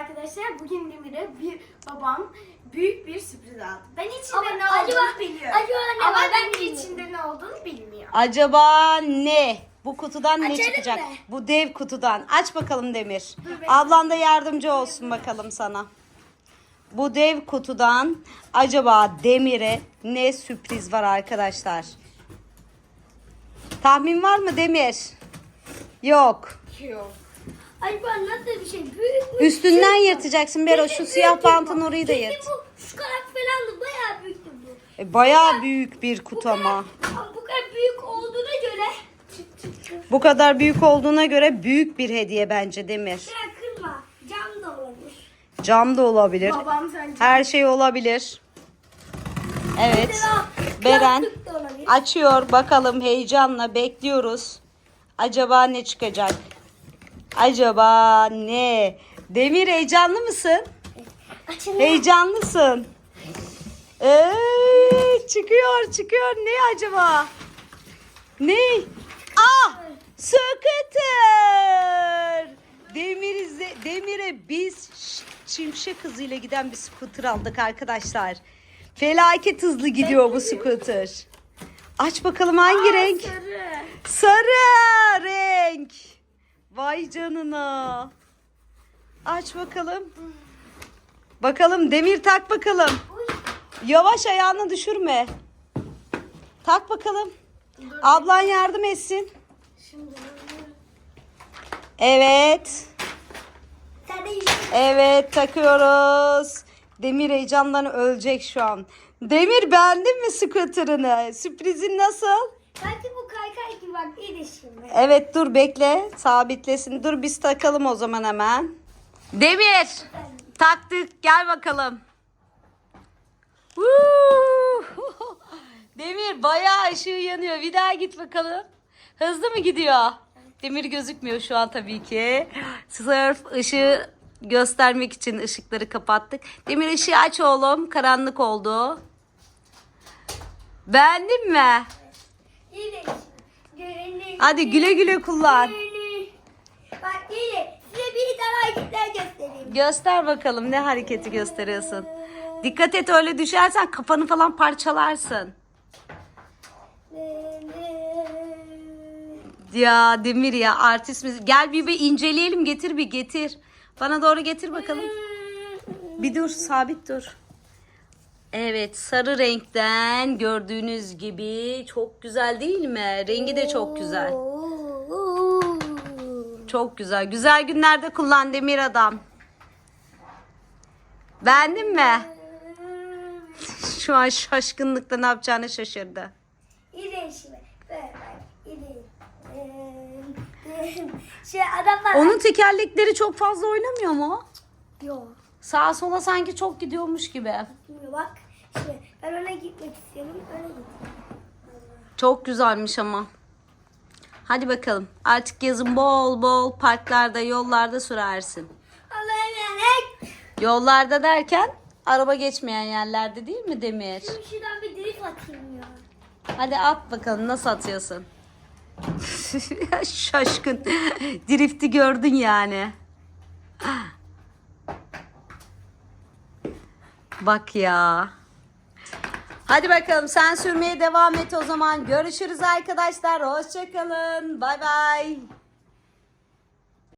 arkadaşlar. Bugün Demir'e bir babam büyük bir sürpriz aldı. Ben içinde Ama ne acaba- olduğunu biliyorum. acaba ne Ama var? Ben Demir bilmiyorum. içinde ne olduğunu bilmiyor. Acaba ne? Bu kutudan ne çıkacak? mı? Bu dev kutudan. Aç bakalım Demir. Ablan da yardımcı olsun bakalım sana. Bu dev kutudan acaba Demir'e ne sürpriz var arkadaşlar? Tahmin var mı Demir? Yok. Yok. Acaba nasıl bir şey? Büyük mü? Üstünden yırtacaksın Bero. Şu siyah bantın bu. orayı da Kesin yırt. bu şu kadar falandı. Bayağı büyüktü bu. E, bayağı büyük bir kutu ama. Bu kadar büyük olduğuna göre Bu kadar büyük olduğuna göre büyük bir hediye bence Demir. Şuraya kırma. Cam da olabilir. Cam da olabilir. Babam sence. Her şey olabilir. Evet. Mesela Beren plastik de olabilir. açıyor bakalım heyecanla bekliyoruz. Acaba ne çıkacak? Acaba ne? Demir heyecanlı mısın? Açın. Heyecanlısın. Ee, çıkıyor çıkıyor. Ne acaba? Ne? Ah! Scooter! Demir, Demir'e biz Ş- Şimşek hızıyla giden bir scooter aldık arkadaşlar. Felaket hızlı gidiyor bu scooter. Aç bakalım hangi Aa, renk? Sarı. Sarı renk. Vay canına. Aç bakalım. Bakalım Demir tak bakalım. Yavaş ayağını düşürme. Tak bakalım. Ablan yardım etsin. Evet. Evet takıyoruz. Demir heyecandan ölecek şu an. Demir beğendin mi scooter'ını? Sürprizin nasıl? Belki bu kaykay gibi bak iyi de şimdi. Evet dur bekle. Sabitlesin. Dur biz takalım o zaman hemen. Demir. Taktık. Gel bakalım. Woo! Demir bayağı ışığı yanıyor. Bir daha git bakalım. Hızlı mı gidiyor? Demir gözükmüyor şu an tabii ki. Sırf ışığı göstermek için ışıkları kapattık. Demir ışığı aç oğlum. Karanlık oldu. Beğendin mi? İyi de şimdi. Görünür. Hadi güle güle kullan. Bak de size bir tane hareketler göstereyim. Göster bakalım ne hareketi gösteriyorsun. Dikkat et öyle düşersen kafanı falan parçalarsın. Ya Demir ya artist mi? Gel bir, bir inceleyelim getir bir getir. Bana doğru getir bakalım. Bir dur sabit dur. Evet sarı renkten gördüğünüz gibi çok güzel değil mi? Rengi de çok güzel. Çok güzel. Güzel günlerde kullan Demir adam. Beğendin mi? Şu an şaşkınlıkla ne yapacağını şaşırdı. İyi de şimdi. Böyle. Şey adamlar... Onun tekerlekleri çok fazla oynamıyor mu? Yok. Sağa sola sanki çok gidiyormuş gibi. Bak. Şimdi ben öne gitmek istiyorum. Öne gideyim. Çok güzelmiş ama. Hadi bakalım. Artık yazın bol bol parklarda, yollarda sürersin. Allah'a emanet. Yollarda derken araba geçmeyen yerlerde değil mi Demir? Şimdi şuradan bir drift atayım ya. Hadi at bakalım nasıl atıyorsun? Şaşkın. Drift'i gördün yani. Bak ya. Hadi bakalım sen sürmeye devam et o zaman. Görüşürüz arkadaşlar. Hoşçakalın. Bay bay.